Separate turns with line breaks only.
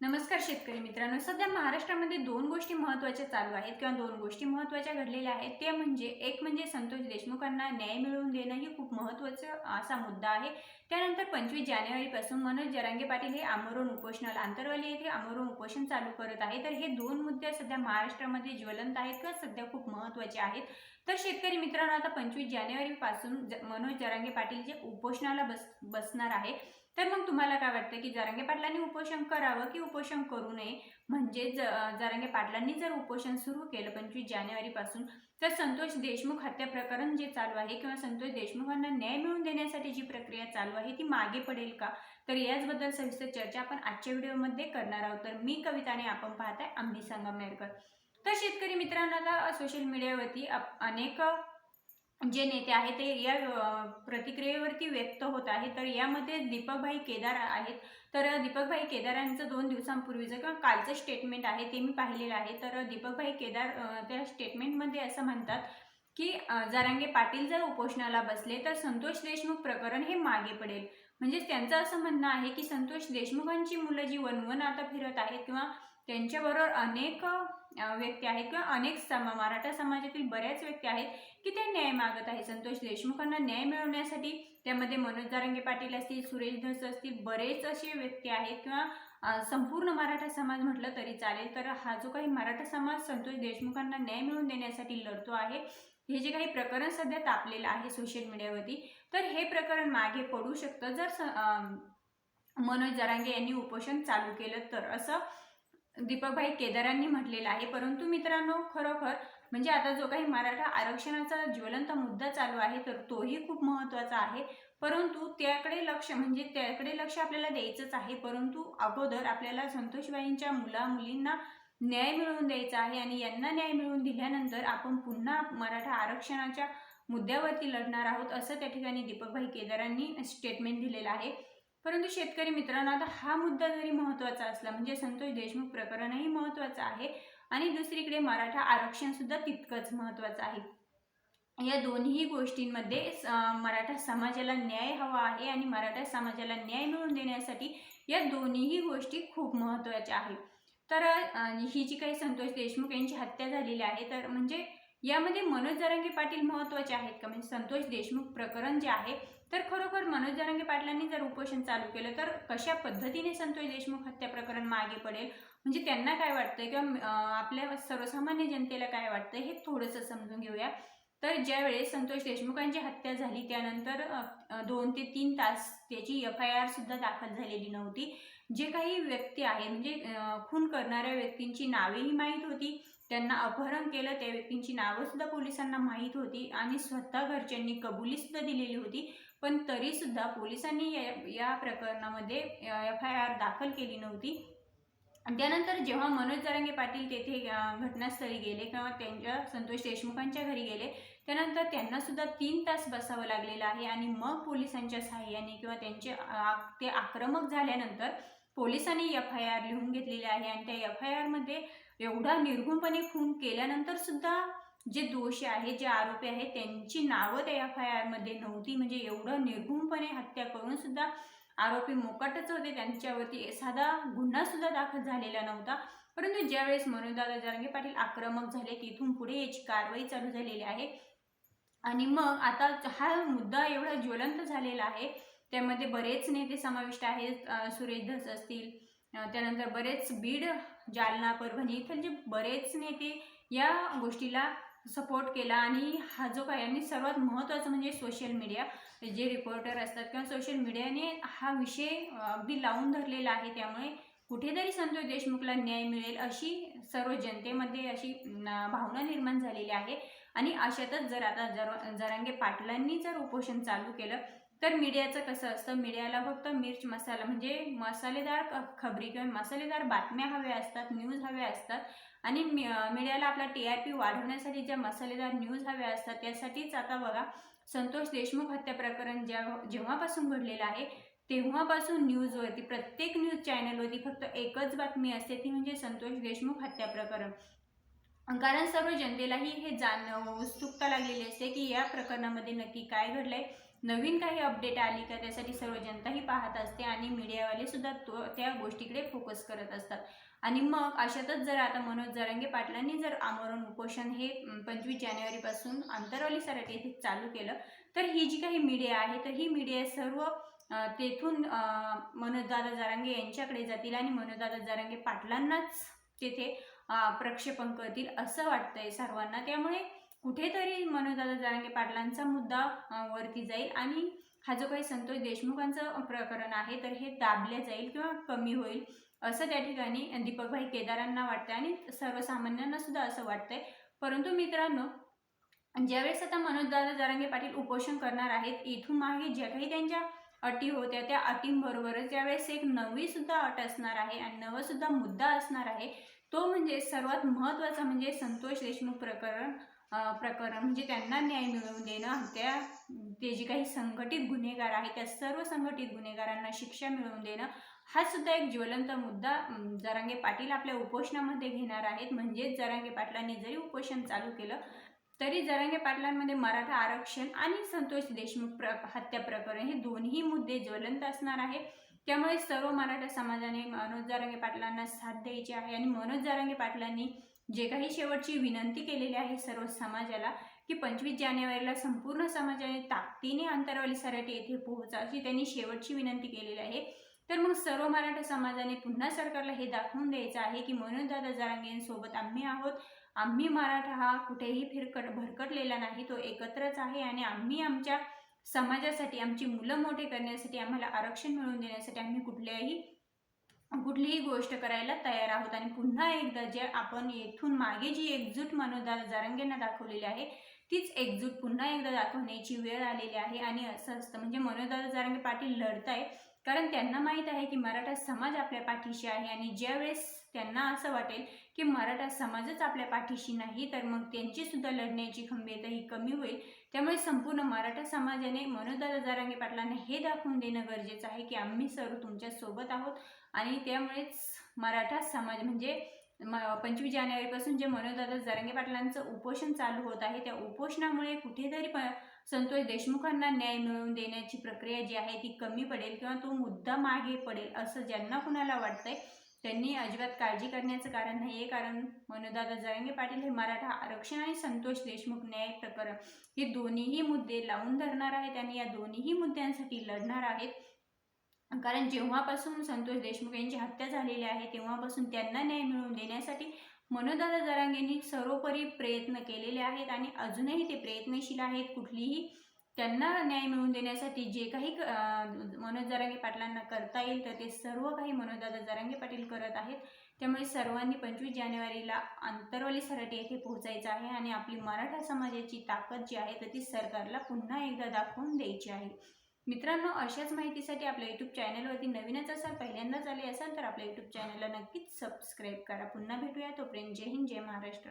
नमस्कार शेतकरी मित्रांनो. सध्या महाराष्ट्रामध्ये दोन गोष्टी महत्त्वाच्या चालू आहेत किंवा दोन गोष्टी महत्त्वाच्या घडलेल्या आहेत. ते म्हणजे एक म्हणजे संतोष देशमुखांना न्याय मिळवून देणं ही खूप महत्त्वाचं असा मुद्दा आहे. त्यानंतर पंचवीस जानेवारीपासून मनोज जरांगे पाटील हे आमरण उपोषणाला आंतरवाली येथे आमरण उपोषण चालू करत आहे तर हे दोन मुद्दे सध्या महाराष्ट्रामध्ये ज्वलंत आहेत किंवा सध्या खूप महत्त्वाचे आहेत? तर शेतकरी मित्रांनो आता पंचवीस जानेवारीपासून ज मनोज जरांगे पाटील जे उपोषणाला बस बसणार आहे तर मग तुम्हाला काय वाटतं की जरांगे पाटलांनी उपोषण करावं की उपोषण करू नये? म्हणजे ज जरांगे पाटलांनी जर उपोषण सुरू केलं पंचवीस जानेवारीपासून तर संतोष देशमुख हत्या प्रकरण जे चालू आहे किंवा संतोष देशमुखांना न्याय मिळवून देण्यासाठी जी प्रक्रिया चालू आहे ती मागे पडेल का? तर याचबद्दल सविस्तर चर्चा आपण आजच्या व्हिडिओमध्ये करणार आहोत. तर मी कविताने आपण पाहताय आम्ही संगमनेरकर तर शेतकरी मित्रांना सोशल मीडियावरती अप- अनेक जे नेते आहेत ते या प्रतिक्रियेवरती व्यक्त होत आहे तर यामध्ये दीपकभाई केदार आहेत. तर दीपकभाई केदार यांचं दोन दिवसांपूर्वीचं किंवा कालचं स्टेटमेंट आहे ते मी पाहिलेलं आहे. तर दीपकभाई केदार त्या स्टेटमेंटमध्ये असं म्हणतात की जरांगे पाटील जर उपोषणाला बसले तर संतोष देशमुख प्रकरण हे मागे पडेल. म्हणजेच त्यांचं असं म्हणणं आहे की संतोष देशमुखांची मुलं जी वनवन आता फिरत आहेत किंवा त्यांच्याबरोबर अनेक व्यक्ती आहेत किंवा अनेक समा मराठा समाजातील बऱ्याच व्यक्ती आहेत की ते न्याय मागत आहे संतोष देशमुखांना न्याय मिळवण्यासाठी त्यामध्ये मनोज दारंगे पाटील असतील सुरेश धस असतील बरेच असे व्यक्ती आहेत किंवा संपूर्ण मराठा समाज म्हटलं तरी चालेल. तर हा जो काही मराठा समाज संतोष देशमुखांना न्याय मिळवून देण्यासाठी लढतो आहे हे जे काही प्रकरण सध्या तापलेलं आहे सोशल मीडियावरती तर हे प्रकरण मागे पडू शकतं. जर स- मनोज जरांगे यांनी उपोषण चालू केलं तर असं दीपकभाई केदारांनी म्हटलेलं आहे. परंतु मित्रांनो खरोखर म्हणजे आता जो काही मराठा आरक्षणाचा ज्वलंत मुद्दा चालू आहे तर तोही खूप महत्त्वाचा आहे. परंतु त्याकडे लक्ष म्हणजे त्याकडे लक्ष आपल्याला द्यायचंच आहे. परंतु अगोदर आपल्याला संतोषबाईंच्या मुला मुलींना न्याय मिळवून द्यायचा आहे आणि यांना न्याय मिळवून दिल्यानंतर आपण पुन्हा मराठा आरक्षणाच्या मुद्द्यावरती लढणार आहोत असं त्या ठिकाणी दीपकभाई केदारांनी स्टेटमेंट दिलेलं आहे. परंतु शेतकरी मित्रांनो आता हा मुद्दा जरी महत्त्वाचा असला म्हणजे संतोष देशमुख प्रकरणही महत्त्वाचं आहे आणि दुसरीकडे मराठा आरक्षण सुद्धा तितकंच महत्त्वाचं आहे. या दोन्ही गोष्टींमध्ये मराठा समाजाला न्याय हवा आहे आणि मराठा समाजाला न्याय मिळवून देण्यासाठी या दोन्हीही गोष्टी खूप महत्त्वाच्या आहेत. तर ही जी काही संतोष देशमुख यांची हत्या झालेली आहे तर म्हणजे यामध्ये मनोज जरांगे पाटील महत्त्वाचे आहेत का? म्हणजे संतोष देशमुख प्रकरण जे आहे तर खरोखर मनोज जरांगे पाटलांनी जर उपोषण चालू केलं तर कशा पद्धतीने संतोष देशमुख हत्या प्रकरण मागे पडेल? म्हणजे त्यांना काय वाटतं किंवा आपल्या सर्वसामान्य जनतेला काय वाटतं हे थोडंसं समजून घेऊया. तर ज्यावेळेस संतोष देशमुखांची हत्या झाली त्यानंतर दोन ते तीन तास त्याची एफ आय आर सुद्धा दाखल झालेली नव्हती. जे काही व्यक्ती आहे म्हणजे खून करणाऱ्या व्यक्तींची नावेही माहीत होती. त्यांना अपहरण केलं त्या व्यक्तींची नावंसुद्धा पोलिसांना माहीत होती आणि स्वतः घरच्यांनी कबुलीसुद्धा दिलेली होती. पण तरीसुद्धा पोलिसांनी या या प्रकरणामध्ये एफ आय आर दाखल केली नव्हती. त्यानंतर जेव्हा मनोज जरांगे पाटील तेथे घटनास्थळी गेले किंवा त्यांच्या संतोष देशमुखांच्या घरी गेले त्यानंतर त्यांनासुद्धा तीन तास बसावं लागलेलं आहे आणि मग पोलिसांच्या सहाय्याने किंवा त्यांचे आ- ते आक्रमक झाल्यानंतर पोलिसांनी एफ आय आर लिहून घेतलेली आहे आणि त्या एफ आय आरमध्ये एवढा निर्गुणपणे खून केल्यानंतर सुद्धा जे दोषी आहेत जे आरोपी आहेत त्यांची नावं त्या एफ आय आरमध्ये नव्हती. म्हणजे एवढं निर्गुणपणे हत्या करून सुद्धा आरोपी मोकाटच होते. त्यांच्यावरती साधा गुन्हा सुद्धा दाखल झालेला नव्हता. परंतु ज्यावेळेस मनोजदादा जरांगे पाटील आक्रमक झाले तिथून पुढे याची कारवाई चालू झालेली आहे. आणि मग आता हा मुद्दा एवढा ज्वलंत झालेला आहे. त्यामध्ये बरेच नेते समाविष्ट आहेत. सुरेश धस असतील त्यानंतर बरेच बीड जालना परभणी इथलचे बरेच नेते या गोष्टीला सपोर्ट केला. आणि हा जो काय आणि सर्वात महत्त्वाचं म्हणजे सोशल मीडिया जे रिपोर्टर असतात किंवा सोशल मीडियाने हा विषय अगदी लावून धरलेला आहे. त्यामुळे कुठेतरी संतोष देशमुखला न्याय मिळेल अशी सर्व जनतेमध्ये अशी भावना निर्माण झालेली आहे. आणि अशातच जर आता जर जरांगे पाटलांनी जर उपोषण चालू केलं तर मीडियाचं कसं असतं? मीडियाला फक्त मिर्च मसाला म्हणजे मसालेदार ख- खबरी किंवा मसालेदार बातम्या हव्या असतात न्यूज हव्या असतात आणि मी- मीडियाला आपला टी आर पी वाढवण्यासाठी ज्या मसालेदार न्यूज हव्या असतात त्यासाठीच आता बघा संतोष देशमुख हत्या प्रकरण ज्या जेव्हापासून घडलेलं आहे तेव्हापासून न्यूजवरती प्रत्येक न्यूज चॅनलवरती फक्त एकच बातमी असते ती म्हणजे संतोष देशमुख हत्या प्रकरण. कारण सर्व जनतेलाही हे जाण उत्सुकता लागलेली असते की या प्रकरणामध्ये नक्की काय घडलंय. नवीन काही अपडेट आली का त्यासाठी सर्व जनताही पाहत असते आणि मीडियावाले सुद्धा तो त्या गोष्टीकडे फोकस करत असतात. आणि मग अशातच जर आता मनोज जरांगे पाटलांनी जर आमरण उपोषण हे पंचवीस जानेवारीपासून आंतरवाली सराटी येथे चालू केलं तर ही जी काही मीडिया आहे तर ही मीडिया सर्व तेथून मनोजदादा जारांगे यांच्याकडे जातील आणि मनोजदादा जारांगे पाटलांनाच तेथे प्रक्षेपण करतील असं वाटतंय सर्वांना. त्यामुळे कुठेतरी मनोजदादा जरांगे पाटलांचा मुद्दा वरती जाईल आणि हा जो काही संतोष देशमुखांचं प्रकरण आहे तर हे दाबले जाईल किंवा कमी होईल असं त्या ठिकाणी दीपकभाई केदारांना वाटतंय आणि सर्वसामान्यांना सुद्धा असं वाटतंय. परंतु मित्रांनो ज्यावेळेस आता मनोजदादा जरांगे पाटील उपोषण करणार आहेत इथून मागे ज्या काही त्यांच्या अटी होत्या त्या अटींबरोबरच ज्यावेळेस एक नवी सुद्धा अट असणार आहे आणि नवा सुद्धा मुद्दा असणार आहे तो म्हणजे सर्वात महत्त्वाचा म्हणजे संतोष देशमुख प्रकरण. प्रकरण म्हणजे त्यांना न्याय मिळवून देणं त्या ते जे काही संघटित गुन्हेगार आहेत त्या सर्व संघटित गुन्हेगारांना शिक्षा मिळवून देणं हा सुद्धा एक ज्वलंत मुद्दा जरांगे पाटील आपल्या उपोषणामध्ये घेणार आहेत. म्हणजेच जरांगे पाटलांनी जरी उपोषण चालू केलं तरी जरांगे पाटलांमध्ये मराठा आरक्षण आणि संतोष देशमुख प्र हत्या प्रकरण हे दोन्ही मुद्दे ज्वलंत असणार आहे त्यामुळे सर्व मराठा समाजाने मनोज जरांगे पाटलांना साथ द्यायची आहे आणि मनोज जरांगे पाटलांनी जे काही शेवटची विनंती केलेली आहे सर्व समाजाला की पंचवीस जानेवारीला संपूर्ण समाजाने ताकदीने आंतरवाली सराठी येथे पोहोचा अशी त्यांनी शेवटची विनंती केलेली आहे. तर मग सर्व मराठा समाजाने पुन्हा सरकारला हे दाखवून द्यायचं आहे की मनोजदादा जारांगेंसोबत आम्ही आहोत. आम्ही मराठा हा कुठेही फिरकट भरकटलेला नाही तो एकत्रच आहे आणि आम्ही आमच्या समाजासाठी आमची मुलं मोठे करण्यासाठी आम्हाला आरक्षण मिळवून देण्यासाठी आम्ही कुठल्याही कुठलीही गोष्ट करायला तयार आहोत. आणि पुन्हा एकदा जे आपण येथून मागे जी एकजूट मनोदादा जारंगेंना दाखवलेली आहे तीच एकजूट पुन्हा एकदा दाखवण्याची वेळ आलेली आहे. आणि असं असतं म्हणजे मनोदादा जारंगे पाटील लढताय कारण त्यांना माहीत आहे की मराठा समाज आपल्या पाठीशी आहे. आणि ज्यावेळेस त्यांना असं वाटेल की मराठा समाजच आपल्या पाठीशी नाही तर मग त्यांची सुद्धा लढण्याची खंबीरताही कमी होईल. त्यामुळे संपूर्ण मराठा समाजाने मनोदादा जारांगे पाटलांना हे दाखवून देणं गरजेचं आहे की आम्ही सर्व तुमच्यासोबत आहोत. आणि त्यामुळेच मराठा समाज म्हणजे म पंचवीस जानेवारीपासून जे मनोदादा जरांगे पाटलांचं उपोषण चालू होत आहे त्या उपोषणामुळे कुठेतरी प संतोष देशमुखांना न्याय मिळवून देण्याची प्रक्रिया जी आहे ती कमी पडेल किंवा तो मुद्दा मागे पडेल असं ज्यांना कुणाला वाटतंय त्यांनी अजिबात काळजी करण्याचं कारण नाही आहे कारण मनोदादा जरांगे पाटील हे मराठा आरक्षण आणि संतोष देशमुख न्याय प्रकरण हे दोन्हीही मुद्दे लावून धरणार आहेत आणि या दोन्हीही मुद्द्यांसाठी लढणार आहेत. कारण जेव्हापासून संतोष देशमुख यांची हत्या झालेली आहे तेव्हापासून त्यांना न्याय मिळवून देण्यासाठी मनोदादा जरांगेंनी सर्वोपरी प्रयत्न केलेले आहेत आणि अजूनही ते प्रयत्नशील आहेत. कुठलीही त्यांना न्याय मिळवून देण्यासाठी जे काही मनोज जरांगे पाटलांना करता येईल तर ते सर्व काही मनोजदादा जरांगे पाटील करत आहेत. त्यामुळे सर्वांनी पंचवीस जानेवारीला आंतरवाली सराटी येथे पोहोचायचं आहे आणि आपली मराठा समाजाची ताकद जी आहे तर ती सरकारला पुन्हा एकदा दाखवून द्यायची आहे. मित्रांनो अशाच माहितीसाठी आपल्या यूट्यूब चॅनलवरती नवीनच असाल पहिल्यांदाच आले असाल तर आपल्या यूट्यूब चॅनलला नक्कीच सबस्क्राईब करा. पुन्हा भेटूया तोपर्यंत जय हिंद जय महाराष्ट्र.